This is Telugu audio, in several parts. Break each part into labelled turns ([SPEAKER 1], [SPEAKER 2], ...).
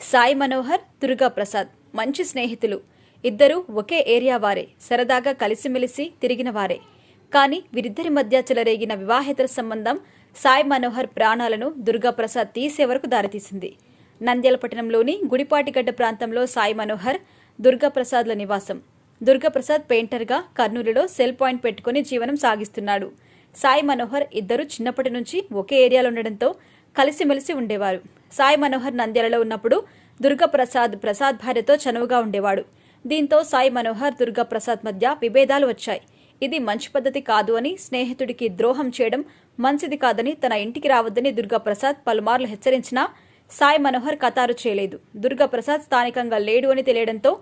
[SPEAKER 1] సాయి మనోహర్ దుర్గా ప్రసాద్. మంచి స్నేహితులు. ఇద్దరూ ఒకే ఏరియా వారే. సరదాగా కలిసిమెలిసి తిరిగిన వారే. కానీ వీరిద్దరి మధ్య చెలరేగిన వివాహేతర సంబంధం సాయి మనోహర్ ప్రాణాలను దుర్గాప్రసాద్ తీసే వరకు దారితీసింది. నంద్యాలపట్నంలోని గుడిపాటిగడ్డ ప్రాంతంలో సాయి మనోహర్ దుర్గాప్రసాద్ల నివాసం. దుర్గాప్రసాద్ పెయింటర్గా కర్నూలులో సెల్ పాయింట్ పెట్టుకుని జీవనం సాగిస్తున్నాడు. సాయి మనోహర్ ఇద్దరు చిన్నప్పటి నుంచి ఒకే ఏరియాలో ఉండడంతో కలిసిమెలిసి ఉండేవారు. సాయి మనోహర్ నంద్యాలలో ఉన్నప్పుడు దుర్గాప్రసాద్ ప్రసాద్ భార్యతో చనువుగా ఉండేవాడు. దీంతో సాయి మనోహర్ దుర్గాప్రసాద్ మధ్య విభేదాలు వచ్చాయి. ఇది మంచి పద్ధతి కాదు అని స్నేహితుడికి ద్రోహం చేయడం మంచిది కాదని తన ఇంటికి రావద్దని దుర్గాప్రసాద్ పలుమార్లు హెచ్చరించినా సాయి మనోహర్ కతారు చేయలేదు. దుర్గాప్రసాద్ స్థానికంగా లేడు అని తెలియడంతో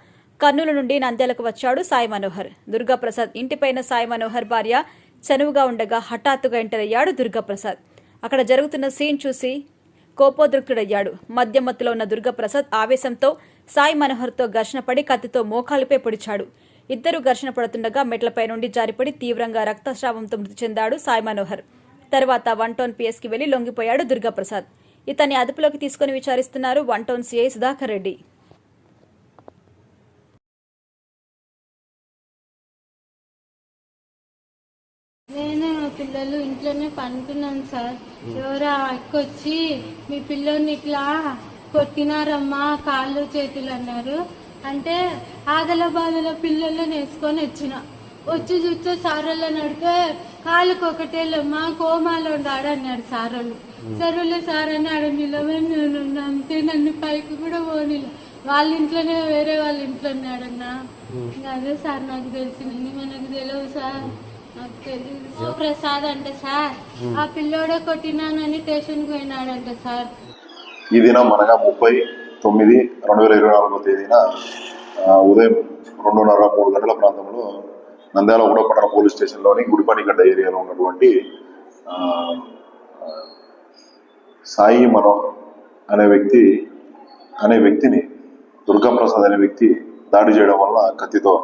[SPEAKER 1] కర్నూలు నుండి నంద్యాలకు వచ్చాడు సాయి మనోహర్. దుర్గాప్రసాద్ ఇంటిపైన సాయి మనోహర్ భార్య చనువుగా ఉండగా హఠాత్తుగా ఎంటర్ అయ్యాడు దుర్గాప్రసాద్. అక్కడ జరుగుతున్న సీన్ చూసి కోపోద్రిక్తుడయ్యాడు. మధ్యమత్తులో ఉన్న దుర్గాప్రసాద్ ఆవేశంతో సాయి మనోహర్తో ఘర్షణ పడి కత్తితో మోకాలిపై పొడిచాడు. ఇద్దరు ఘర్షణ పడుతుండగా మెట్లపై నుండి జారిపడి తీవ్రంగా రక్తస్రావంతో మృతి చెందాడు సాయి మనోహర్. తర్వాత వన్ టౌన్ పిఎస్కి వెళ్ళి లొంగిపోయాడు దుర్గాప్రసాద్. ఇతన్ని అదుపులోకి తీసుకుని విచారిస్తున్నారు one town CI Sudhakar Reddy.
[SPEAKER 2] పిల్లలు ఇంట్లోనే పనుకున్నాను సార్. ఎవరో వచ్చి మీ పిల్లోని ఇట్లా కొట్టినారమ్మా కాళ్ళు చేతులు అన్నారు. అంటే ఆదల బాధల పిల్లలను వేసుకొని వచ్చిన. వచ్చి చూస్తే సారోళ్ళని అడిగితే కాళ్ళకి ఒకటేలమ్మా కోమాలో ఉండాడు అన్నాడు సారోళ్ళు. సరువులే సార్ అని ఆడ నిలవని నేను. అంతే నన్ను పైకి కూడా పోనీలే. వాళ్ళ ఇంట్లోనే వేరే వాళ్ళ ఇంట్లో ఉన్నాడన్నా అదే సార్ నాకు తెలిసింది. మనకు తెలియదు సార్? నాకు తెలియదు ప్రసాద్ అంటే సార్. ఆ పిల్లోడే కొట్టినానని స్టేషన్కి పోయినాడంట సార్.
[SPEAKER 3] ఈ దినం అనగా ముప్పై తొమ్మిది రెండు వేల ఇరవై నాలుగో తేదీన ఆ, ఉదయం రెండున్నర మూడు గంటల ప్రాంతంలో నంద్యాల ఉడపట్టణ పోలీస్ స్టేషన్లోని గుడిపాటిగడ్డ ఏరియాలో ఉన్నటువంటి ఆ, ఆ, సాయి మనోహర్ అనే వ్యక్తి అనే వ్యక్తిని దుర్గాప్రసాద్ అనే వ్యక్తి దాడి చేయడం వల్ల కత్తితో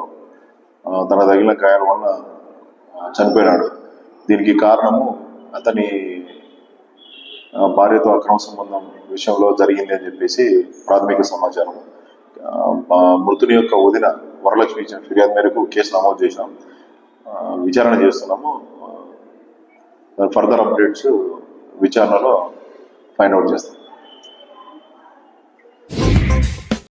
[SPEAKER 3] ఆ, తన తగిలిన గాయాల వల్ల చనిపోయినాడు. దీనికి కారణము అతని భార్యతో అక్రమ సంబంధం విషయంలో జరిగింది అని చెప్పేసి ప్రాథమిక సమాచారం మృతుని యొక్క వదిన వరలక్ష్మి ఇచ్చిన ఫిర్యాదు మేరకు కేసు నమోదు చేసినాం విచారణ చేస్తున్నాము. ఫర్దర్ అప్డేట్స్ విచారణలో ఫైండ్ అవుట్ చేస్తాం.